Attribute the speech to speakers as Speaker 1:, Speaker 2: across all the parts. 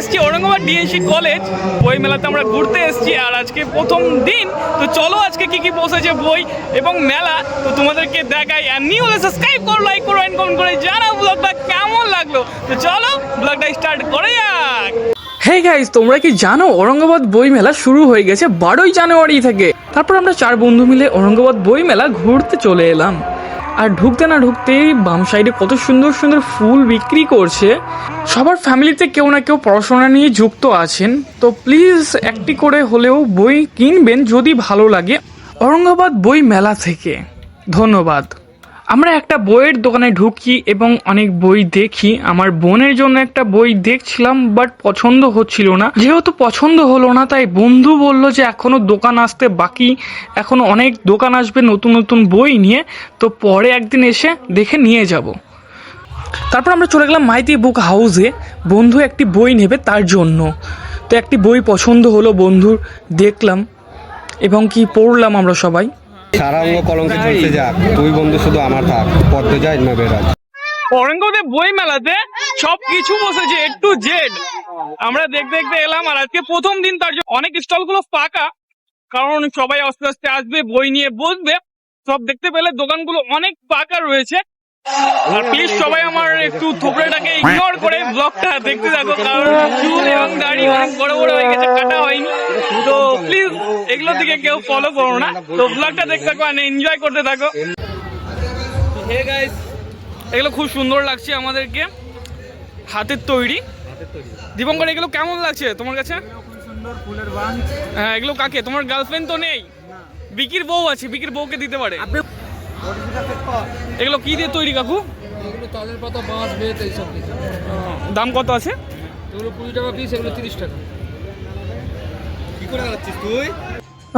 Speaker 1: এসেছি Aurangabad DNC college বই মেলাতে আমরা ঘুরতে এসেছি আর আজকে প্রথম দিন। তো চলো আজকে কি কি বসেছে বই এবং মেলা। তো তোমাদেরকে দেখাই আর নিউ হলে সাবস্ক্রাইব করো লাইক করো এন্ড কমেন্ট করে জানাও ব্লগটা কেমন লাগল। তো চলো ব্লগটা স্টার্ট করে যাক। হে গাইস তোমরা কি জানো ঔরঙ্গাবাদ বই মেলা শুরু হয়ে গেছে বারোই জানুয়ারি থেকে। তারপর আমরা চার বন্ধু মিলে ঔরঙ্গাবাদ বই মেলা ঘুরতে চলে এলাম। আর ঢুকতে না ঢুকতেই বাম সাইডে কত সুন্দর সুন্দর ফুল বিক্রি করছে। সবার ফ্যামিলিতে কেউ না কেউ পড়াশোনা নিয়ে যুক্ত আছেন। তো প্লিজ একটি করে হলেও বই কিনবেন যদি ভালো লাগে। ঔরঙ্গাবাদ বই মেলা থেকে। ধন্যবাদ। আমরা একটা বইয়ের দোকানে ঢুকি এবং অনেক বই দেখি। আমার বোনের জন্য একটা বই দেখছিলাম বাট পছন্দ হচ্ছিল না। যেহেতু পছন্দ হলো না, তাই বন্ধু বলল যে এখনও দোকান আসতে বাকি। এখনও অনেক দোকান আসবে নতুন নতুন বই নিয়ে, তো পরে একদিন এসে দেখে নিয়ে যাব। তারপর আমরা চলে গেলাম মাইতি বুক হাউসে। বন্ধু একটি বই নেবে তার জন্য। তো একটি বই পছন্দ হলো বন্ধুর, দেখলাম এবং কি পড়লাম আমরা সবাই।
Speaker 2: সারা কলঙ্কে যাক। তুই বন্ধু, শুধু আমার থাক। পদ্ম না বেরাজ।
Speaker 1: বই মেলাতে বসেছে এ টু জেড আমরা দেখতে দেখতে এলাম আর আজকে প্রথম দিন তার অনেক স্টলগুলো ফাঁকা, কারণ সবাই আস্তে আস্তে আসবে, বই নিয়ে বসবে। সব দেখতে পেলে দোকানগুলো অনেক ফাঁকা রয়েছে। আর প্লিজ সবাই আমার একটু থোবড়াটাকে ইগনোর করে ব্লগটা দেখতে থাকো কারণ চুল এবং দাড়ি অনেক বড় বড় হয়ে গেছে কাটা হয়নি। তো প্লিজ এগুলোর দিকে কেউ ফলো করো না। তো ব্লগটা দেখতে থাকো আর এনজয় করতে থাকো। হে গাইস এগুলো খুব সুন্দর লাগছে আমাদেরকে। হাতের তৈরি। দীপঙ্কর এগুলো কেমন লাগছে তোমার কাছে? হ্যাঁ এগুলো কাকে? তোমার গার্লফ্রেন্ড তো নেই। বিকির বউ আছে বিকির বউকে দিতে পারে। এগুলো কি দিয়ে তৈরি কাকু?
Speaker 3: এগুলো তালের পাতা বাঁশ বেত এইসব
Speaker 1: দাম কত আছে?
Speaker 3: এগুলো কুড়ি টাকা পিস এগুলো তিরিশ টাকা।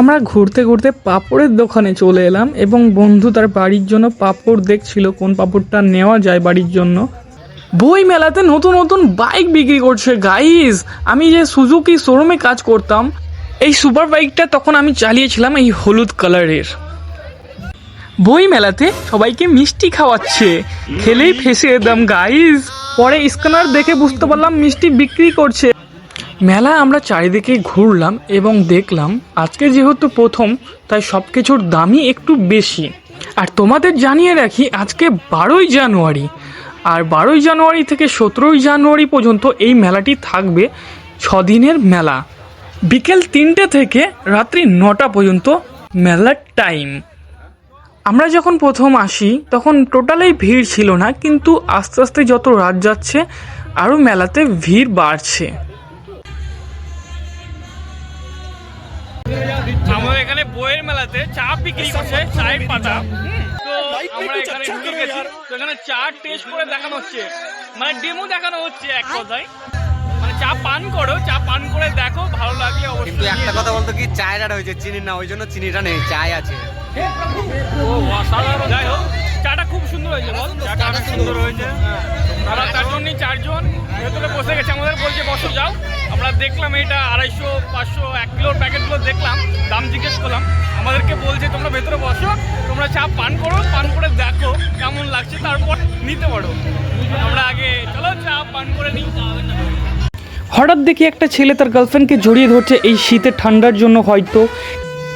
Speaker 1: আমরা ঘুরতে ঘুরতে পাপড়ের দোকানে চলে এলাম এবং বন্ধু তার বাড়ির জন্য পাপড় দেখছিল কোন পাপড়টা নেওয়া যায় বাড়ির জন্য। বই মেলাতে নতুন নতুন বাইক বিক্রি করছে গাইজ আমি যে সুজুকি শোরুমে কাজ করতাম এই সুপার বাইকটা তখন আমি চালিয়েছিলাম এই হলুদ কালারের বই মেলাতে সবাইকে মিষ্টি খাওয়াচ্ছে। খেলেই ফেসে দাম গাইজ পরে স্ক্যানার দেখে বুঝতে পারলাম মিষ্টি বিক্রি করছে। মেলা আমরা চারিদিকে ঘুরলাম এবং দেখলাম, আজকে যেহেতু প্রথম, তাই সব কিছুর দামই একটু বেশি। আর তোমাদের জানিয়ে রাখি, আজকে বারোই জানুয়ারি। আর বারোই জানুয়ারি থেকে সতেরোই জানুয়ারি পর্যন্ত এই মেলাটি থাকবে ছদিনের মেলা। বিকেল তিনটে থেকে রাত্রি নটা পর্যন্ত মেলার টাইম আমরা যখন প্রথম আসি, তখন টোটালেই ভিড় ছিল না, কিন্তু আস্তে আস্তে যত রাত যাচ্ছে, আরও মেলাতে ভিড় বাড়ছে। এখানে বইয়ের মেলাতে চা বিক্রি করছে, চায়ের পাতা। তো আমরা এখানে ঢুকে গেছি। তো এখানে চা টেস্ট করে দেখানো হচ্ছে। মানে ডেমো দেখানো হচ্ছে এক কথায়। চা পান করো চা পান করে দেখো ভালো লাগলে অবশ্যই
Speaker 2: কিন্তু একটা কথা বলতো কি চায়ের আটা হয়েছে চিনি না ওই জন্য চিনিটা নেই চায় আছে।
Speaker 1: ও অসাধারণ। যাই হোক চাটা খুব সুন্দর হয়েছে বল। চাটা অনেক সুন্দর হয়েছে। আমরা চারজনই চারজন ভেতরে বসে গেছে। আমাদের বলছে বসো যাও। আমরা দেখলাম এটা আড়াইশো পাঁচশো এক কিলোর প্যাকেটগুলো দেখলাম দাম জিজ্ঞেস করলাম। আমাদেরকে বলছে তোমরা ভেতরে বসো তোমরা চা পান করো পান করে দেখো কেমন লাগছে তারপর নিতে পারো। আমরা আগে চলো চা পান করে নিই। হঠাৎ দেখি একটা ছেলে তার গার্লফ্রেন্ডকে জড়িয়ে ধরছে এই শীতে ঠান্ডার জন্য হয়তো।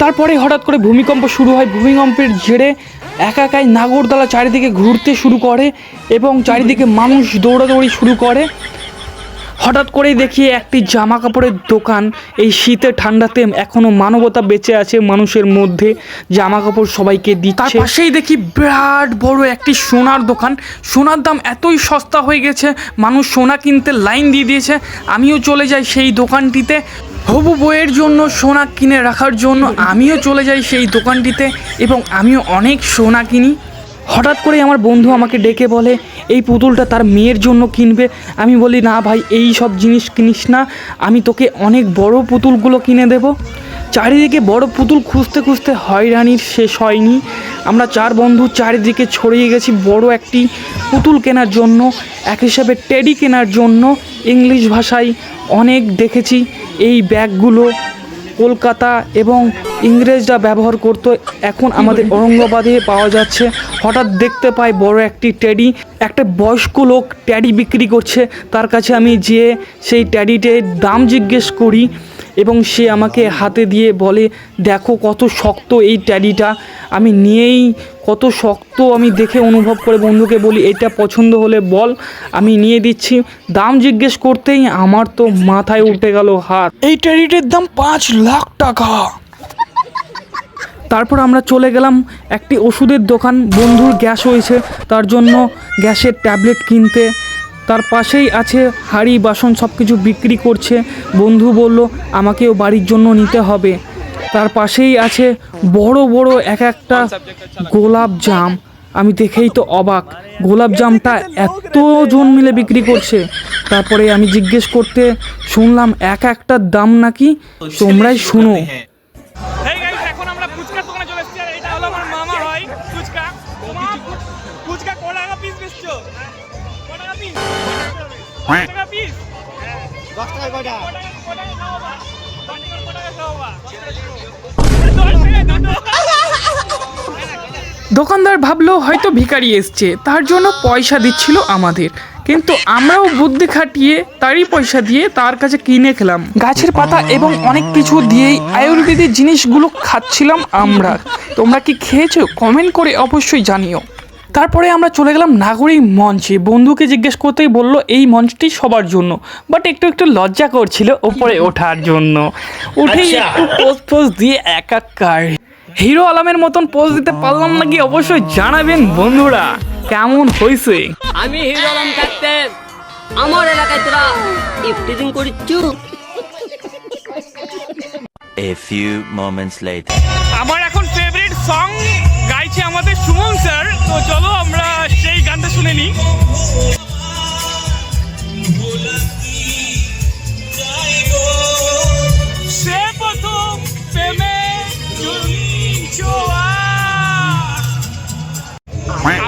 Speaker 1: তারপরে হঠাৎ করে ভূমিকম্প শুরু হয়, ভূমিকম্পের জেরে একা একাই নাগরদোলা চারিদিকে ঘুরতে শুরু করে এবং চারিদিকে মানুষ দৌড়াদৌড়ি শুরু করে। হঠাৎ করেই দেখি একটি জামা কাপড়ের দোকান। এই শীতে, ঠান্ডাতে এখনও মানবতা বেঁচে আছে মানুষের মধ্যে। জামা কাপড় সবাইকে দিচ্ছে। পাশেই দেখি বিরাট বড় একটি সোনার দোকান। সোনার দাম এতই সস্তা হয়ে গেছে, মানুষ সোনা কিনতে লাইন দিয়ে দিয়েছে। আমিও চলে যাই সেই দোকানটিতে। হবু বইয়ের জন্য সোনা কিনে রাখার জন্য আমিও চলে যাই সেই দোকানটিতে এবং আমিও অনেক সোনা কিনি। হঠাৎ করে আমার বন্ধু আমাকে ডেকে বলে, এই পুতুলটা তার মেয়ের জন্য কিনবে। আমি বলি, না ভাই, এই সব জিনিস কিনিস না, আমি তোকে অনেক বড় পুতুলগুলো কিনে দেব। চারিদিকে বড় পুতুল খুঁজতে খুঁজতে হয়রানির শেষ হয়নি। আমরা চার বন্ধু চারিদিকে ছড়িয়ে গেছি বড় একটি পুতুল কেনার জন্য, এক হিসাবে টেডি কেনার জন্য। ইংলিশ ভাষায় অনেক দেখেছি, এই ব্যাগগুলো কলকাতা এবং ইংরেজরা ব্যবহার করত। এখন আমাদের ঔরঙ্গাবাদে পাওয়া যাচ্ছে। হঠাৎ দেখতে পাই বড় একটি ট্যাডি। একটা বয়স্ক লোক ট্যাডি বিক্রি করছে। তার কাছে আমি যেয়ে সেই ট্যাডিটির দাম জিজ্ঞেস করি। এবং সে আমাকে হাতে দিয়ে বলে দেখো কত শক্ত এই ট্যাডিটা আমি নিয়েই কত শক্ত আমি দেখে অনুভব করে বন্ধুকে বলি এটা পছন্দ হলে বল। আমি নিয়ে দিচ্ছি। দাম জিজ্ঞেস করতেই আমার তো মাথায় উঠে গেল হাত। এই ট্যাডিটির দাম পাঁচ লাখ টাকা। তারপর আমরা চলে গেলাম একটি ওষুধের দোকান। বন্ধুর গ্যাস হয়েছে তার জন্য গ্যাসের ট্যাবলেট কিনতে। তার পাশেই আছে হাঁড়ি, বাসন সব কিছু বিক্রি করছে। বন্ধু বলল, আমাকেও বাড়ির জন্য নিতে হবে। তার পাশেই আছে বড় বড় এক একটা গোলাপ জাম। আমি দেখেই তো অবাক, গোলাপ জামটা এতজন মিলে বিক্রি করছে। তারপরে আমি জিজ্ঞেস করতে শুনলাম, এক একটার দাম নাকি? তোমরাই শুনো।
Speaker 3: ফুচকা। তোমার ফুচকা ক টাকা পিস বেচছো? দশ টাকা দুটো
Speaker 1: দোকানদার ভাবলো হয়তো ভিখারি এসছে তার জন্য পয়সা দিচ্ছিল আমাদের। কিন্তু আমরাও বুদ্ধি খাটিয়ে তারই পয়সা দিয়ে তার কাছে কিনে খেলাম। গাছের পাতা এবং অনেক কিছু দিয়েই আয়ুর্বেদিক জিনিসগুলো খাচ্ছিলাম আমরা। তোমরা কি খেয়েছো? কমেন্ট করে অবশ্যই জানিও। তারপরে আমরা চলে গেলাম নাগরিক মঞ্চে। বন্ধুকে জিজ্ঞেস করতেই বলল এই মঞ্চটি সবার জন্য। বাট একটু একটু লজ্জা করছিল ওপরে ওঠার জন্য। উঠেই একটু পোজ পোজ দিয়ে একাকার। হিরো আলমের মতন পোজ দিতে পারলাম নাকি অবশ্যই জানাবেন বন্ধুরা। কেমন হয়েছে
Speaker 4: আমি হিরো আলম থাকতে আমার এলাকায় তোরা ইফটিজিং করিচ্ছু।
Speaker 5: A few moments later.
Speaker 3: আমার এখন ফেভারিট সং আমাদের সুমন স্যার, তো চলো আমরা সেই গানটা শুনে নিই।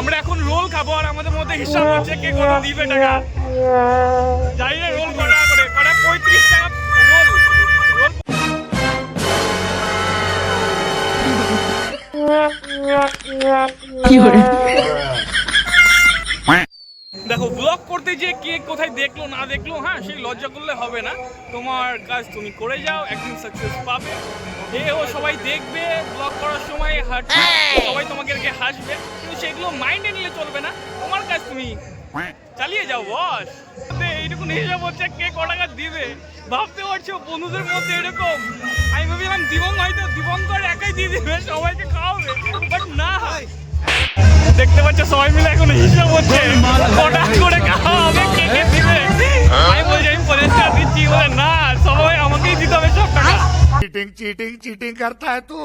Speaker 3: আমরা এখন রোল খাব আর আমাদের মধ্যে হিসাব হচ্ছে কে কত দিবে টাকা। জানি না রোল কত টাকা করে? কটা? পঁয়ত্রিশ টাকা রোল। রোল দেখো ব্লগ করতে যে কে কোথায় দেখল না দেখল হ্যাঁ সেই লজ্জা করলে হবে না। তোমার কাজ তুমি করে যাও একদিন সাকসেস পাবে। এ ও সবাই দেখবে ব্লগ করার সময় হাঁটবে সবাই তোমাকে রেখে হাসবে কিন্তু সেগুলো মাইন্ডে নিলে চলবে না। তোমার কাজ তুমি চালিয়ে যাও বস এইটুকু হিসাব হচ্ছে কে ক টাকা দিবে। ভাবতে পারছ বন্ধুদের মধ্যে এরকম? আমি ভেবেছিলাম দিবং হয়তো দিবঙ্কর একাই দিয়ে দিবে সবাইকে খাওয়াবে বাট না। হয় দেখতে পাচ্ছ সবাই মিলে এখন হিসাব হচ্ছে কটা করে খাওয়া হবে কে কে দিবে। আমি বলছি আমি পঞ্চাশ টাকা দিচ্ছি বলে না সবাই আমাকেই দিতে হবে সব টাকা।
Speaker 6: চিটিং চিটিং চিটিং করতে হয় তো।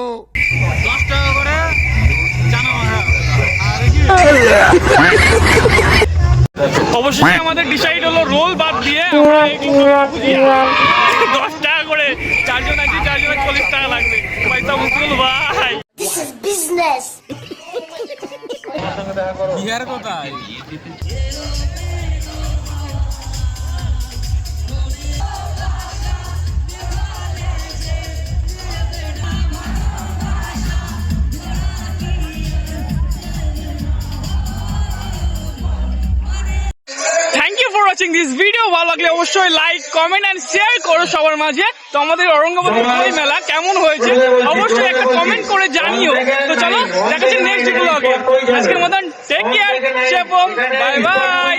Speaker 6: দশ টাকা করে জানো আর কি?
Speaker 3: অবশ্যই আমাদের ডিসাইড হলো রোল বাদ দিয়ে দশ টাকা করে চারজন আছি চারজনের চল্লিশ টাকা লাগবে। পয়সা মুশকিল ভাই।
Speaker 7: Business Bihar business.
Speaker 3: Watching this video ভালো লাগলে অবশ্যই লাইক কমেন্ট এন্ড শেয়ার করো সবার মাঝে। তো আমাদের ঔরঙ্গাবাদের বই মেলা কেমন হয়েছে? অবশ্যই একটা কমেন্ট করে জানিও। তো চলো দেখাচ্ছি নেক্সট ব্লগে আজকের মতন টেক কেয়ার বাই বাই